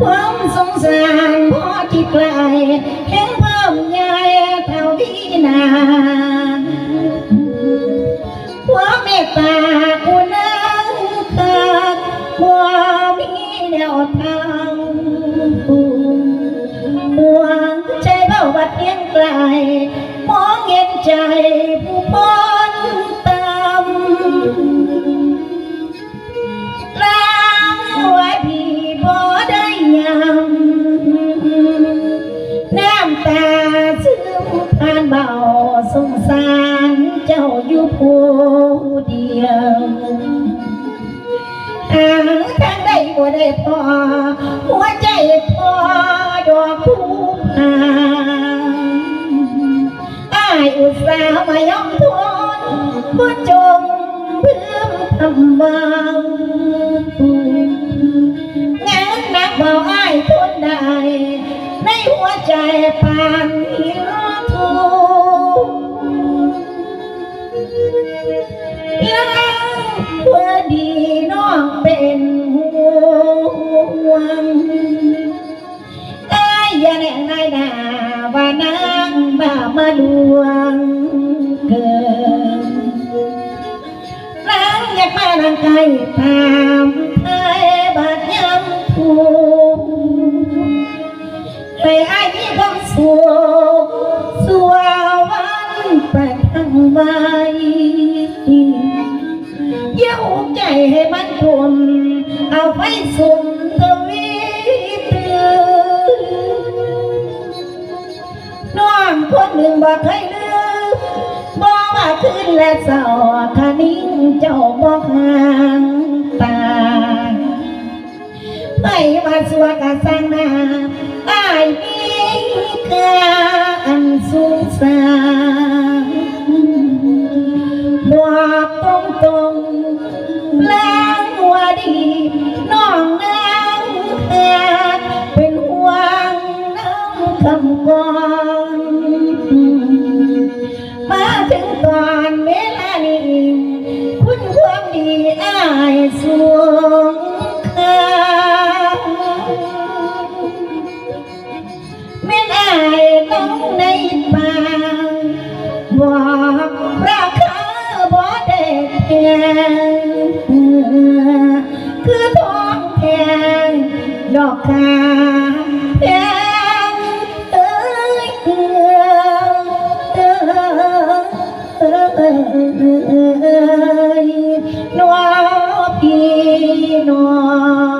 ความสงสารพ่อที่ไกลแห่งเพิ่มใหญ่เท่าพี่นาความเมตตากุณาคักความมีแนวทางห่วงใจเบาบัดเพียงไกลมองเห็นใจผู้พ้น อยู่ผู้เดียวหาทางใดบ่ได้พอ หัวใจพอดอกผู้พาอายอุตส่าห์มายอมทนผู้จงเพื่อทำบางงานหนักเบาอายทนได้ ในหัวใจปานหินทุก ยังเพื่อดีน้องเป็นห่วงเอ้ยอย่าแน่นายนาว่านางบ้ามาลวงเกินนางอยากมานางไก่ถามไทยบาดยำผูให้อายมีความสุขสัววันประทังไว้ ใจให้มันทุ่มเอาไฟสุ่มทวีเตือนน้องคนหนึ่งบอกให้ลืมบอกว่าคืนและเศร้าคานิ่งเจ้าบอกห่างตาไม่ว่าสัวกะสังนาอายมีการสูงสา คำก่อนมาถึงตอนเวลานี้คุณความดีอายสูงค่าแม่นอายต้องในป่าบอกราคาบ่ได้แพงคือทองแพงดอกคา เอ่ยนัวพี่นัว